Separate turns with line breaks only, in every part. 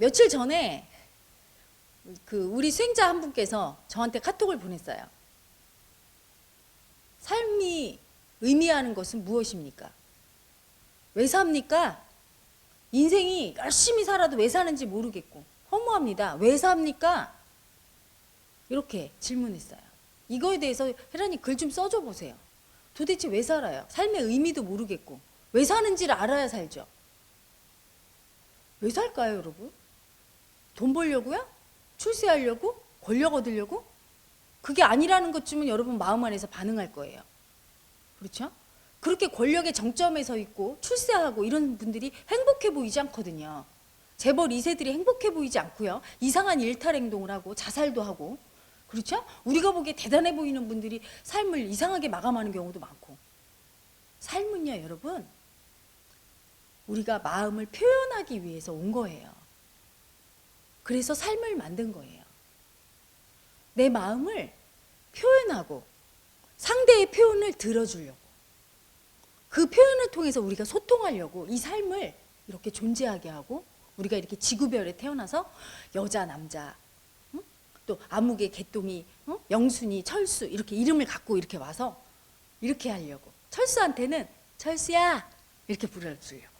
네, 며칠 전에 그 우리 수행자 한 분께서 저한테 카톡을 보냈어요. 삶이 의미하는 것은 무엇입니까? 왜 삽니까? 인생이 열심히 살아도 왜 사는지 모르겠고 허무합니다. 왜 삽니까? 이렇게 질문했어요. 이거에 대해서 혜란이 글 좀 써줘 보세요. 도대체 왜 살아요? 삶의 의미도 모르겠고 왜 사는지를 알아야 살죠. 왜 살까요, 여러분? 돈 벌려고요? 출세하려고? 권력 얻으려고? 그게 아니라는 것쯤은 여러분 마음 안에서 반응할 거예요. 그렇죠? 그렇게 권력의 정점에 서 있고 출세하고 이런 분들이 행복해 보이지 않거든요. 재벌 2세들이 행복해 보이지 않고요. 이상한 일탈 행동을 하고 자살도 하고 그렇죠? 우리가 보기에 대단해 보이는 분들이 삶을 이상하게 마감하는 경우도 많고 삶은요, 여러분. 우리가 마음을 표현하기 위해서 온 거예요. 그래서 삶을 만든 거예요. 내 마음을 표현하고 상대의 표현을 들어주려고 그 표현을 통해서 우리가 소통하려고 이 삶을 이렇게 존재하게 하고 우리가 이렇게 지구별에 태어나서 여자 남자 응? 또 암흑의 개똥이 응? 영순이 철수 이렇게 이름을 갖고 이렇게 와서 이렇게 하려고 철수한테는 철수야 이렇게 불러주려고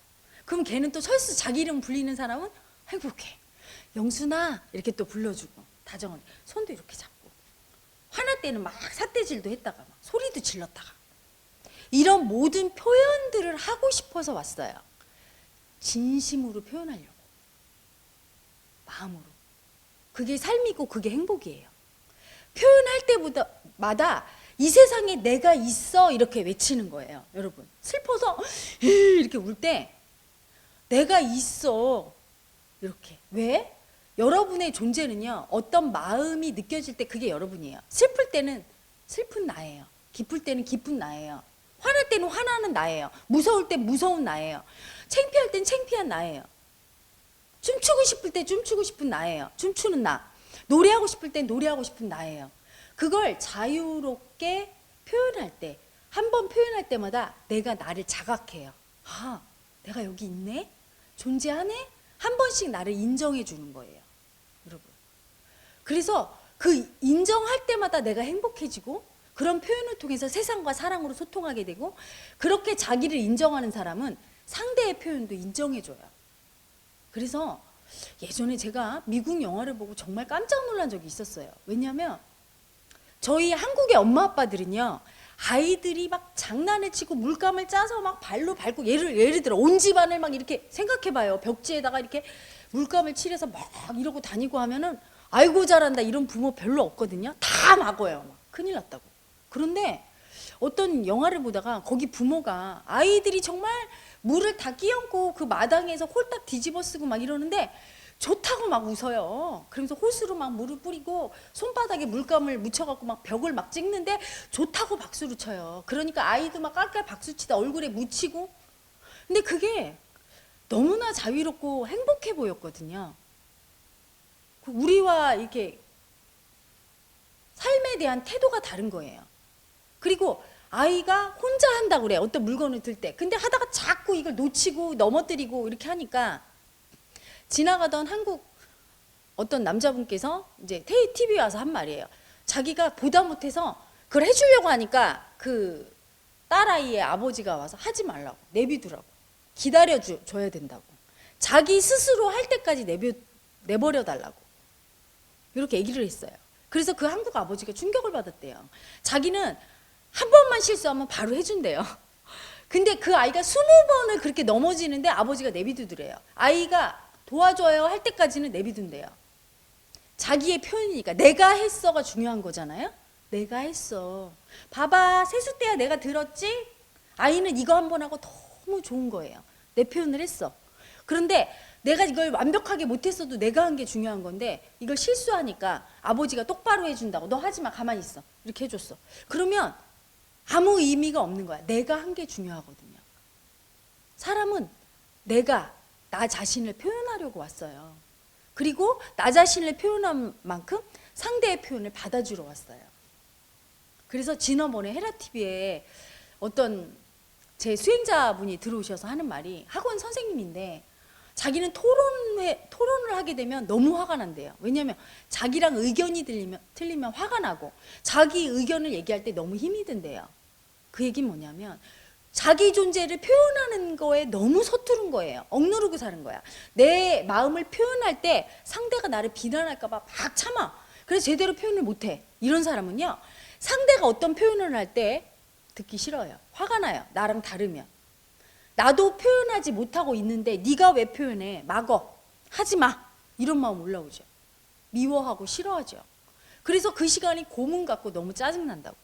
그럼 걔는 또 철수 자기 이름 불리는 사람은 행복해 영순아 이렇게 또 불러주고 다정하게 손도 이렇게 잡고 화날 때는 막 삿대질도 했다가 막 소리도 질렀다가 이런 모든 표현들을 하고 싶어서 왔어요. 진심으로 표현하려고. 마음으로. 그게 삶이고 그게 행복이에요. 표현할 때보다 마다 이 세상에 내가 있어 이렇게 외치는 거예요. 여러분. 슬퍼서 이렇게 울 때 내가 있어 이렇게. 왜? 여러분의 존재는요. 어떤 마음이 느껴질 때 그게 여러분이에요. 슬플 때는 슬픈 나예요. 기쁠 때는 기쁜 나예요. 화날 때는 화나는 나예요. 무서울 때 무서운 나예요. 창피할 땐 창피한 나예요. 춤추고 싶을 때 춤추고 싶은 나예요. 춤추는 나. 노래하고 싶을 땐 노래하고 싶은 나예요. 그걸 자유롭게 표현할 때, 한 번 표현할 때마다 내가 나를 자각해요. 아, 내가 여기 있네? 존재하네? 한 번씩 나를 인정해 주는 거예요. 그래서 그 인정할 때마다 내가 행복해지고 그런 표현을 통해서 세상과 사랑으로 소통하게 되고 그렇게 자기를 인정하는 사람은 상대의 표현도 인정해줘요. 그래서 예전에 제가 미국 영화를 보고 정말 깜짝 놀란 적이 있었어요. 왜냐하면 저희 한국의 엄마 아빠들은요 아이들이 막 장난을 치고 물감을 짜서 막 발로 밟고 예를 예를 들어 온 집안을 막 이렇게 생각해봐요 벽지에다가 이렇게 물감을 칠해서 막 이러고 다니고 하면은 아이고 잘한다 이런 부모 별로 없거든요 다 막어요 막 큰일 났다고 그런데 어떤 영화를 보다가 거기 부모가 아이들이 정말 물을 다 끼얹고 그 마당에서 홀딱 뒤집어 쓰고 막 이러는데 좋다고 막 웃어요. 그러면서 호스로 막 물을 뿌리고 손바닥에 물감을 묻혀갖고 막 벽을 막 찍는데 좋다고 박수를 쳐요. 그러니까 아이도 막 깔깔 박수 치다 얼굴에 묻히고. 근데 그게 너무나 자유롭고 행복해 보였거든요. 그 우리와 이렇게 삶에 대한 태도가 다른 거예요. 그리고 아이가 혼자 한다고 그래. 어떤 물건을 들 때. 근데 하다가 자꾸 이걸 놓치고 넘어뜨리고 이렇게 하니까 지나가던 한국 어떤 남자분께서 이제 TV에 와서 한 말이에요. 자기가 보다 못해서 그걸 해주려고 하니까 그 딸아이의 아버지가 와서 하지 말라고 내비두라고 기다려 주, 줘야 된다고 자기 스스로 할 때까지 내비, 내버려 달라고 이렇게 얘기를 했어요. 그래서 그 한국 아버지가 충격을 받았대요. 자기는 한 번만 실수하면 바로 해준대요. 근데 그 아이가 스무 번을 그렇게 넘어지는데 아버지가 내비두더래요. 아이가 도와줘요 할 때까지는 내비둔대요. 자기의 표현이니까 내가 했어가 중요한 거잖아요. 내가 했어. 봐봐 세숫대야 내가 들었지? 아이는 이거 한 번 하고 너무 좋은 거예요. 내 표현을 했어. 그런데 내가 이걸 완벽하게 못했어도 내가 한 게 중요한 건데 이걸 실수하니까 아버지가 똑바로 해준다고 너 하지 마 가만히 있어 이렇게 해줬어. 그러면 아무 의미가 없는 거야. 내가 한 게 중요하거든요. 사람은 내가 나 자신을 표현하려고 왔어요. 그리고 나 자신을 표현한 만큼 상대의 표현을 받아주러 왔어요. 그래서 지난번에 헤라TV에 어떤 제 수행자분이 들어오셔서 하는 말이 학원 선생님인데 자기는 토론회 토론을 하게 되면 너무 화가 난대요. 왜냐하면 자기랑 의견이 들리면 틀리면 화가 나고 자기 의견을 얘기할 때 너무 힘이 든대요. 그 얘기는 뭐냐면 자기 존재를 표현하는 거에 너무 서투른 거예요. 억누르고 사는 거야. 내 마음을 표현할 때 상대가 나를 비난할까봐 막 참아. 그래서 제대로 표현을 못해. 이런 사람은요. 상대가 어떤 표현을 할 때 듣기 싫어요. 화가 나요. 나랑 다르면. 나도 표현하지 못하고 있는데 네가 왜 표현해? 막어. 하지 마. 이런 마음 올라오죠. 미워하고 싫어하죠. 그래서 그 시간이 고문 같고 너무 짜증난다고.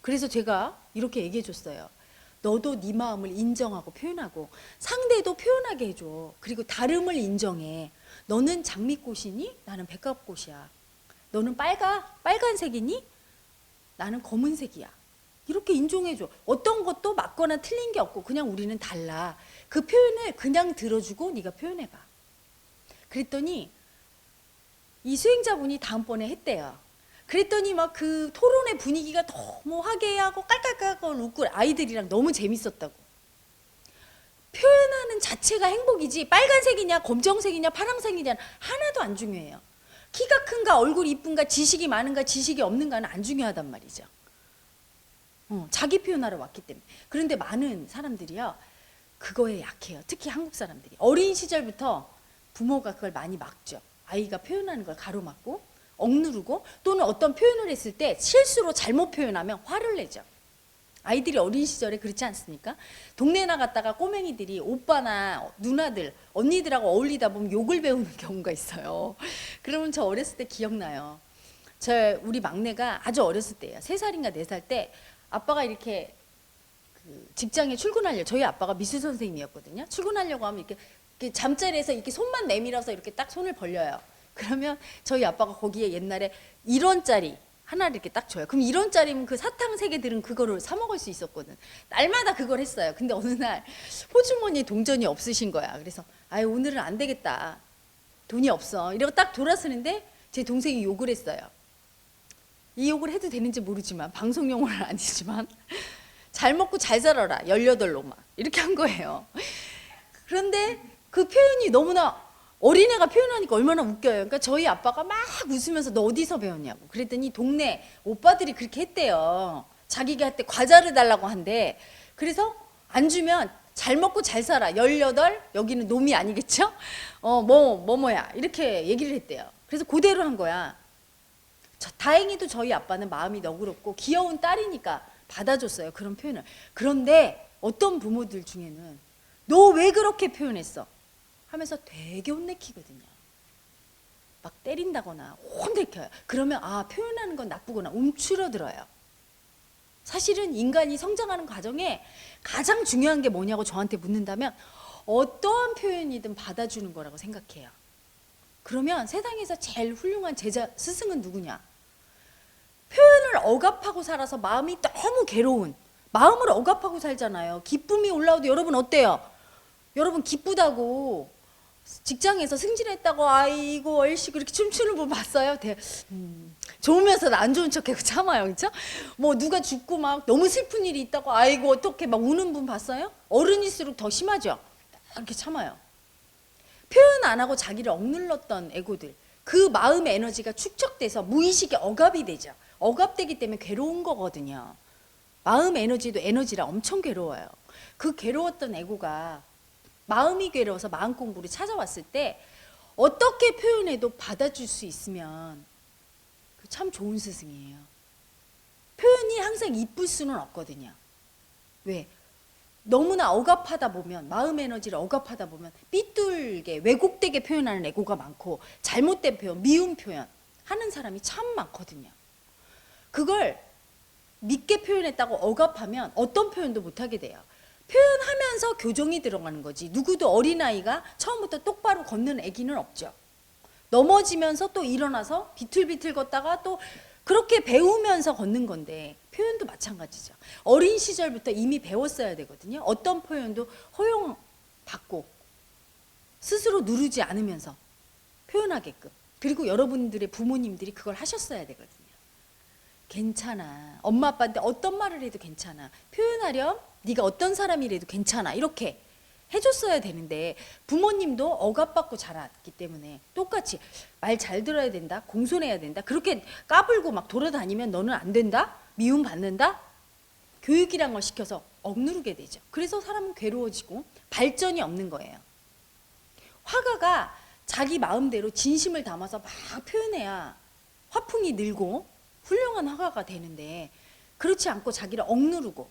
그래서 제가 이렇게 얘기해 줬어요. 너도 네 마음을 인정하고 표현하고 상대도 표현하게 해줘. 그리고 다름을 인정해. 너는 장미꽃이니? 나는 백합꽃이야. 너는 빨가 빨간색이니? 나는 검은색이야. 이렇게 인정해줘. 어떤 것도 맞거나 틀린 게 없고 그냥 우리는 달라. 그 표현을 그냥 들어주고 네가 표현해봐. 그랬더니 이 수행자분이 다음번에 했대요. 그랬더니 막 그 토론의 분위기가 너무 화기애애하고 깔깔깔깔 웃고 아이들이랑 너무 재밌었다고. 표현하는 자체가 행복이지 빨간색이냐 검정색이냐 파란색이냐 하나도 안 중요해요. 키가 큰가 얼굴이 이쁜가 지식이 많은가 지식이 없는가는 안 중요하단 말이죠. 어, 자기 표현하러 왔기 때문에. 그런데 많은 사람들이요. 그거에 약해요. 특히 한국 사람들이. 어린 시절부터 부모가 그걸 많이 막죠. 아이가 표현하는 걸 가로막고 억누르고 또는 어떤 표현을 했을 때 실수로 잘못 표현하면 화를 내죠. 아이들이 어린 시절에 그렇지 않습니까? 동네 나갔다가 꼬맹이들이 오빠나 누나들, 언니들하고 어울리다 보면 욕을 배우는 경우가 있어요. 그러면 저 어렸을 때 기억나요. 저 우리 막내가 아주 어렸을 때예요. 세 살인가 네 살 때 아빠가 이렇게 그 직장에 출근하려 저희 아빠가 미술 선생님이었거든요. 출근하려고 하면 이렇게, 잠자리에서 이렇게 손만 내밀어서 이렇게 딱 손을 벌려요. 그러면 저희 아빠가 거기에 옛날에 1원짜리 하나를 이렇게 딱 줘요. 그럼 1원짜리면 그 사탕 세 개 들은 그거를 사 먹을 수 있었거든. 날마다 그걸 했어요. 근데 어느 날 호주머니 동전이 없으신 거야. 그래서 아유 오늘은 안 되겠다. 돈이 없어. 이러고 딱 돌아서는데 제 동생이 욕을 했어요. 이 욕을 해도 되는지 모르지만 방송 용어는 아니지만 잘 먹고 잘 살아라 18놈아 이렇게 한 거예요. 그런데 그 표현이 너무나 어린애가 표현하니까 얼마나 웃겨요. 그러니까 저희 아빠가 막 웃으면서 너 어디서 배웠냐고. 그랬더니 동네 오빠들이 그렇게 했대요. 자기가 할 때 과자를 달라고 한대. 그래서 안 주면 잘 먹고 잘 살아. 18 여기는 놈이 아니겠죠? 어, 뭐, 뭐, 뭐야. 이렇게 얘기를 했대요. 그래서 그대로 한 거야. 저, 다행히도 저희 아빠는 마음이 너그럽고 귀여운 딸이니까 받아줬어요. 그런 표현을. 그런데 어떤 부모들 중에는 너 왜 그렇게 표현했어? 하면서 되게 혼내키거든요. 막 때린다거나 혼내켜요. 그러면 아 표현하는 건 나쁘구나 움츠러들어요. 사실은 인간이 성장하는 과정에 가장 중요한 게 뭐냐고 저한테 묻는다면 어떠한 표현이든 받아주는 거라고 생각해요. 그러면 세상에서 제일 훌륭한 제자 스승은 누구냐? 억압하고 살아서 마음이 너무 괴로운 마음을 억압하고 살잖아요. 기쁨이 올라오도 여러분 어때요? 여러분 기쁘다고 직장에서 승진했다고 아이고 얼씨 그렇게 춤추는 분 봤어요? 대, 음, 좋으면서도 안 좋은 척하고 참아요, 그렇죠? 뭐 누가 죽고 막 너무 슬픈 일이 있다고 아이고 어떻게 막 우는 분 봤어요? 어른일수록 더 심하죠. 이렇게 참아요. 표현 안 하고 자기를 억눌렀던 에고들 그 마음의 에너지가 축적돼서 무의식의 억압이 되죠. 억압되기 때문에 괴로운 거거든요. 마음 에너지도 에너지라 엄청 괴로워요. 그 괴로웠던 에고가 마음이 괴로워서 마음 공부를 찾아왔을 때 어떻게 표현해도 받아줄 수 있으면 그참 좋은 스승이에요. 표현이 항상 이쁠 수는 없거든요. 왜? 너무나 억압하다 보면 마음 에너지를 억압하다 보면 삐뚤게 왜곡되게 표현하는 에고가 많고 잘못된 표현, 미운 표현 하는 사람이 참 많거든요. 그걸 믿게 표현했다고 억압하면 어떤 표현도 못하게 돼요. 표현하면서 교정이 들어가는 거지. 누구도 어린아이가 처음부터 똑바로 걷는 애기는 없죠. 넘어지면서 또 일어나서 비틀비틀 걷다가 또 그렇게 배우면서 걷는 건데 표현도 마찬가지죠. 어린 시절부터 이미 배웠어야 되거든요. 어떤 표현도 허용받고 스스로 누르지 않으면서 표현하게끔. 그리고 여러분들의 부모님들이 그걸 하셨어야 되거든요. 괜찮아. 엄마 아빠한테 어떤 말을 해도 괜찮아. 표현하렴. 네가 어떤 사람이라도 괜찮아. 이렇게 해줬어야 되는데 부모님도 억압받고 자랐기 때문에 똑같이 말 잘 들어야 된다, 공손해야 된다. 그렇게 까불고 막 돌아다니면 너는 안 된다, 미움 받는다. 교육이란 걸 시켜서 억누르게 되죠. 그래서 사람은 괴로워지고 발전이 없는 거예요. 화가가 자기 마음대로 진심을 담아서 막 표현해야 화풍이 늘고 훌륭한 화가가 되는데 그렇지 않고 자기를 억누르고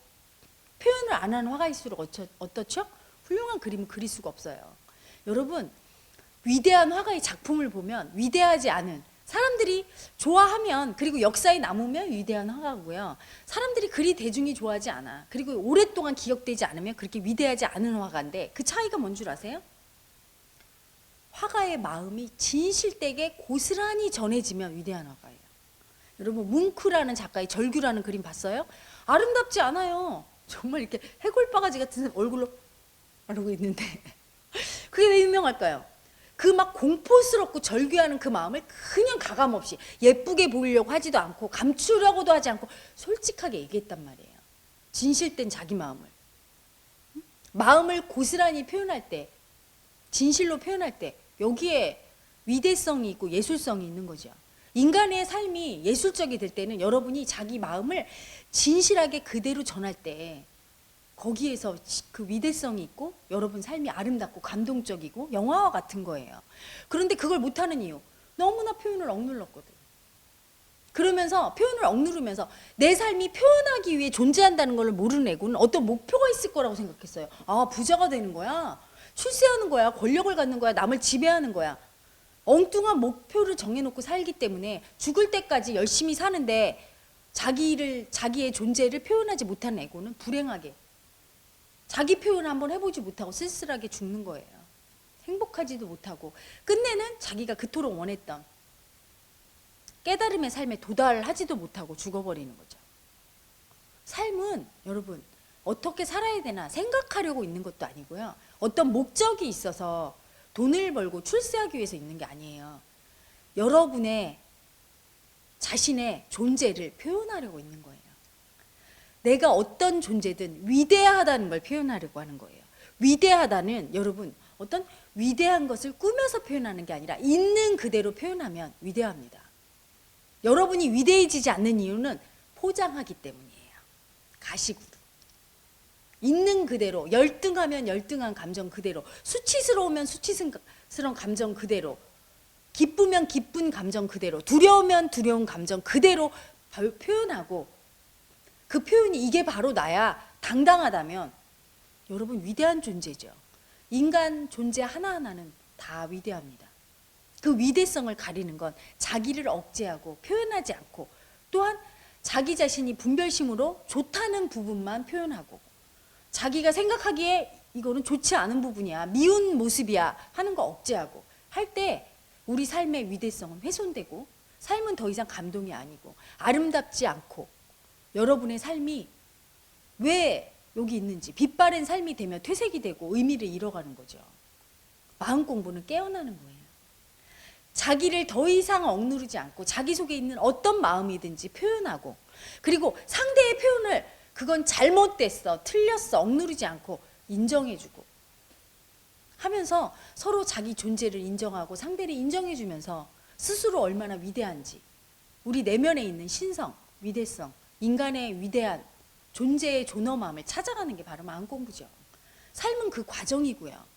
표현을 안 하는 화가일수록 어쩌, 어떻죠? 훌륭한 그림을 그릴 수가 없어요. 여러분 위대한 화가의 작품을 보면 위대하지 않은 사람들이 좋아하면 그리고 역사에 남으면 위대한 화가고요. 사람들이 그리 대중이 좋아하지 않아. 그리고 오랫동안 기억되지 않으면 그렇게 위대하지 않은 화가인데 그 차이가 뭔 줄 아세요? 화가의 마음이 진실되게 고스란히 전해지면 위대한 화가예요. 여러분 뭉크라는 작가의 절규라는 그림 봤어요? 아름답지 않아요. 정말 이렇게 해골 바가지 같은 얼굴로 이러고 있는데 그게 왜 유명할까요? 그 막 공포스럽고 절규하는 그 마음을 그냥 가감 없이 예쁘게 보이려고 하지도 않고 감추려고도 하지 않고 솔직하게 얘기했단 말이에요. 진실된 자기 마음을. 응? 마음을 고스란히 표현할 때, 진실로 표현할 때 여기에 위대성이 있고 예술성이 있는 거죠. 인간의 삶이 예술적이 될 때는 여러분이 자기 마음을 진실하게 그대로 전할 때 거기에서 그 위대성이 있고 여러분 삶이 아름답고 감동적이고 영화와 같은 거예요. 그런데 그걸 못하는 이유 너무나 표현을 억눌렀거든. 그러면서 표현을 억누르면서 내 삶이 표현하기 위해 존재한다는 걸 모르는 애고는 어떤 목표가 있을 거라고 생각했어요. 아 부자가 되는 거야, 출세하는 거야, 권력을 갖는 거야, 남을 지배하는 거야. 엉뚱한 목표를 정해놓고 살기 때문에 죽을 때까지 열심히 사는데 자기를 자기의 존재를 표현하지 못하는 애고는 불행하게 자기 표현 한번 해보지 못하고 쓸쓸하게 죽는 거예요. 행복하지도 못하고 끝내는 자기가 그토록 원했던 깨달음의 삶에 도달하지도 못하고 죽어버리는 거죠. 삶은 여러분 어떻게 살아야 되나 생각하려고 있는 것도 아니고요. 어떤 목적이 있어서 돈을 벌고 출세하기 위해서 있는 게 아니에요. 여러분의 자신의 존재를 표현하려고 있는 거예요. 내가 어떤 존재든 위대하다는 걸 표현하려고 하는 거예요. 위대하다는 여러분 어떤 위대한 것을 꾸며서 표현하는 게 아니라 있는 그대로 표현하면 위대합니다. 여러분이 위대해지지 않는 이유는 포장하기 때문이에요. 가식으로. 있는 그대로 열등하면 열등한 감정 그대로 수치스러우면 수치스러운 감정 그대로 기쁘면 기쁜 감정 그대로 두려우면 두려운 감정 그대로 표현하고 그 표현이 이게 바로 나야 당당하다면 여러분 위대한 존재죠. 인간 존재 하나하나는 다 위대합니다. 그 위대성을 가리는 건 자기를 억제하고 표현하지 않고 또한 자기 자신이 분별심으로 좋다는 부분만 표현하고 자기가 생각하기에 이거는 좋지 않은 부분이야 미운 모습이야 하는 거 억제하고 할 때 우리 삶의 위대성은 훼손되고 삶은 더 이상 감동이 아니고 아름답지 않고 여러분의 삶이 왜 여기 있는지 빛바랜 삶이 되면 퇴색이 되고 의미를 잃어가는 거죠. 마음 공부는 깨어나는 거예요. 자기를 더 이상 억누르지 않고 자기 속에 있는 어떤 마음이든지 표현하고 그리고 상대의 표현을 그건 잘못됐어, 틀렸어, 억누르지 않고 인정해주고 하면서 서로 자기 존재를 인정하고 상대를 인정해주면서 스스로 얼마나 위대한지 우리 내면에 있는 신성, 위대성, 인간의 위대한 존재의 존엄함을 찾아가는 게 바로 마음 공부죠. 삶은 그 과정이고요.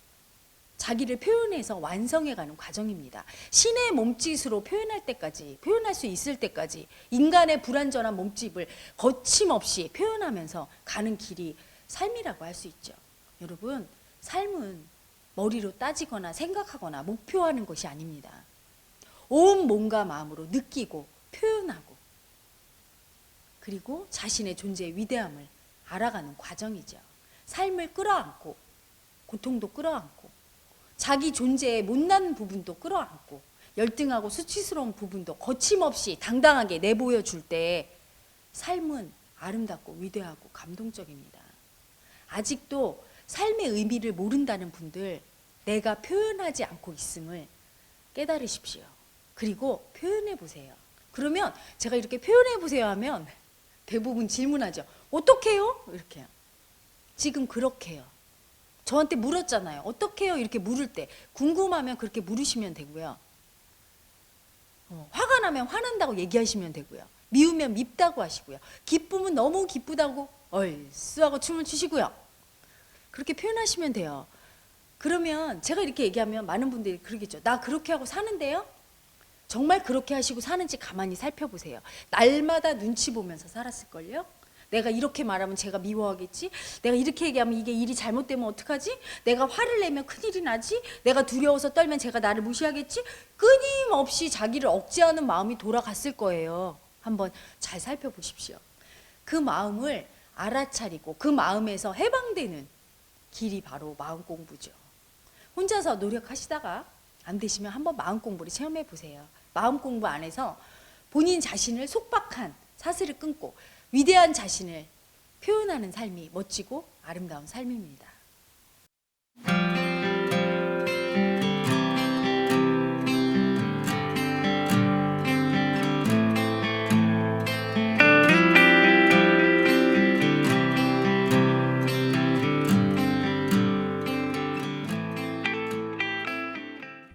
자기를 표현해서 완성해가는 과정입니다. 신의 몸짓으로 표현할 때까지, 표현할 수 있을 때까지 인간의 불완전한 몸집을 거침없이 표현하면서 가는 길이 삶이라고 할 수 있죠. 여러분, 삶은 머리로 따지거나 생각하거나 목표하는 것이 아닙니다. 온 몸과 마음으로 느끼고 표현하고 그리고 자신의 존재의 위대함을 알아가는 과정이죠. 삶을 끌어안고 고통도 끌어안고 자기 존재의 못난 부분도 끌어안고 열등하고 수치스러운 부분도 거침없이 당당하게 내보여 줄 때 삶은 아름답고 위대하고 감동적입니다. 아직도 삶의 의미를 모른다는 분들 내가 표현하지 않고 있음을 깨달으십시오. 그리고 표현해 보세요. 그러면 제가 이렇게 표현해 보세요 하면 대부분 질문하죠. 어떻게요? 이렇게요. 지금 그렇게요. 저한테 물었잖아요. 어떻게 해요? 이렇게 물을 때 궁금하면 그렇게 물으시면 되고요. 어, 화가 나면 화난다고 얘기하시면 되고요. 미우면 밉다고 하시고요. 기쁨은 너무 기쁘다고 얼쑤 하고 춤을 추시고요. 그렇게 표현하시면 돼요. 그러면 제가 이렇게 얘기하면 많은 분들이 그러겠죠. 나 그렇게 하고 사는데요? 정말 그렇게 하시고 사는지 가만히 살펴보세요. 날마다 눈치 보면서 살았을걸요? 내가 이렇게 말하면 제가 미워하겠지? 내가 이렇게 얘기하면 이게 일이 잘못되면 어떡하지? 내가 화를 내면 큰일이 나지? 내가 두려워서 떨면 제가 나를 무시하겠지? 끊임없이 자기를 억제하는 마음이 돌아갔을 거예요. 한번 잘 살펴보십시오. 그 마음을 알아차리고 그 마음에서 해방되는 길이 바로 마음 공부죠. 혼자서 노력하시다가 안 되시면 한번 마음 공부를 체험해 보세요. 마음 공부 안에서 본인 자신을 속박한 사슬을 끊고 위대한 자신을 표현하는 삶이 멋지고 아름다운 삶입니다.